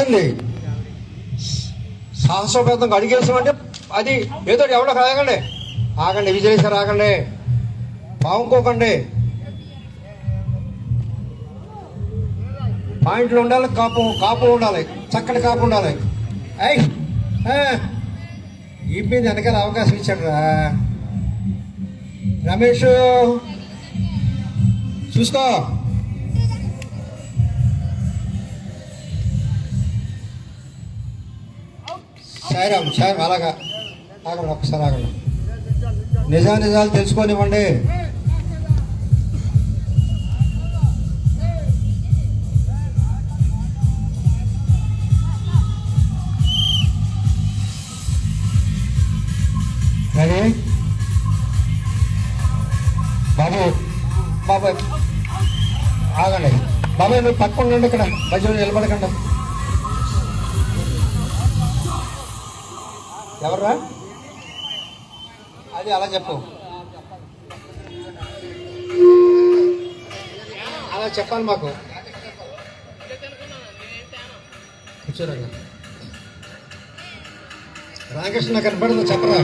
ఏంది సాహసోపేతం అడిగేసామంటే అది ఏదో ఎవడో ఆగండి. ఆగండి విజయేశ్వర ఆగండి. బాగుకోకండి పాయింట్లు ఉండాలి కాపు కాపు ఉండాలి చక్కటి కాపు ఉండాలి. అయ్ ఈ మీద వెనకాల అవకాశం ఇచ్చాడు రా. రమేష్ చూసుకో. సాయిరామ్ సార్ అలాగా. ఆగండి ఒక్కసారి ఆగండి. నిజా నిజాలు తెలుసుకోనివ్వండి. రెడీ? బాబు బాబాయ్ ఆగండి. బాబాయ్ నువ్వు పక్కన ఉండండి ఇక్కడ. మధ్యలో నిలబడకండి. ఎవర్రా? అది అలా చెప్పు. అలా చెప్పాలి మాకు. రాకేష్ రామకృష్ణ కనపడదు చెప్పరా?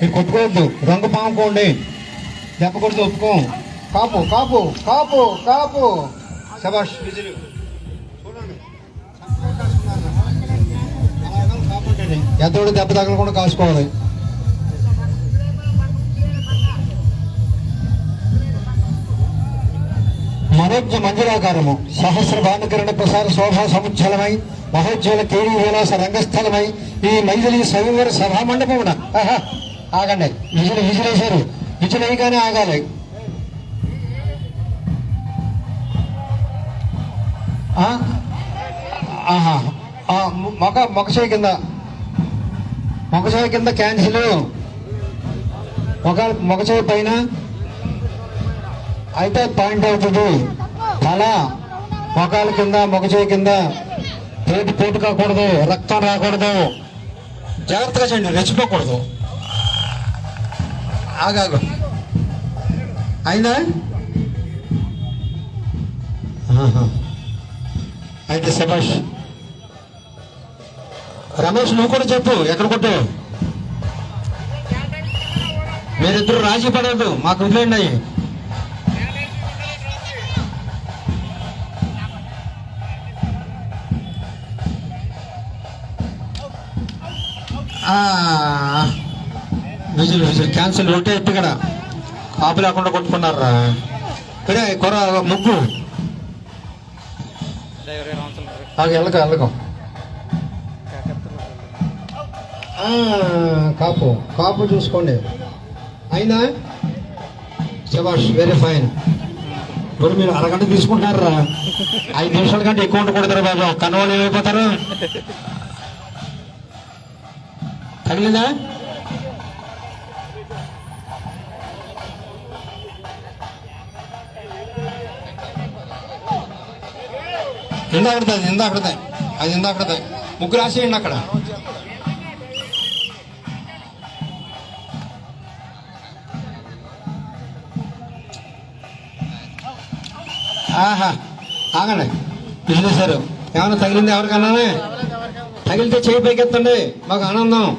మీరు కొట్టుకోవద్దు. రంగు పాముకోండి. దెబ్బ కొడితే ఒప్పుకోం. కాపు కాపు కాపు కాపు. శబాష్ విజులు ఎంతోడు దెబ్బ తగలకుండా కాసుకోవాలి. మనోజ్ఞ మంజురాకారము సహస్ర భానుకరణ ప్రసార శోభా సముచ్చలమై మహోజ్వల కేడి విలాస రంగస్థలమై ఈ మైథిలి సవివర సభామండపమున. ఆహా, ఆగండి. విజులు విజులేశారు. విజులయ్యగానే ఆగాలి. ఆహా. మొక మొకచేయి కింద. మొకచేయి కింద క్యాన్సిల్. ఒక మొకచేయి పైన. అయితే పాయింట్ అవుతుంది. తల మొఖాల కింద మొగచేయి కింద. పోటు పోటు కాకూడదు. రక్తం రాకూడదు. జాగ్రత్తగా చేయండి. రెచ్చిపోకూడదు. ఆగాగు అయిందా? ఆహా. అయితే శభాష్ రమేష్ నువ్వు కూడా చెప్పు ఎక్కడ కొట్టావు? మీరిద్దరు రాజీ పడద్దు మాకు వదిలేండి అయ్యి. విజులు విజులు క్యాన్సిల్ ఒకటే ఎట్టు ఇక్కడ. కాపు లేకుండా కొట్టుకున్నారా? ఇక్కడ కొర ముగ్గు. వెళ్ళక వెళ్ళకం. కాపు కాపు చూసుకోండి. అయినా శబాష్ వెరీ ఫైన్ ఇప్పుడు మీరు అరగంట తీసుకుంటున్నారా? ఐదు నిమిషాల కంటే ఎక్కువ ఉండకూడదు బాబు. కన్నవాళ్ళు ఏమైపోతారు? తగిలిందా? ఇందాకడది అది ఇందాకడదే అది ఇందాకడదే ముగ్గురు రాసేయండి అక్కడ. ఆహా ఆగండి. బిజినెస్ ఏమైనా తగిలింది ఎవరికన్నా? తగిలితే చేయి పైకెత్తండి. మాకు ఆనందం.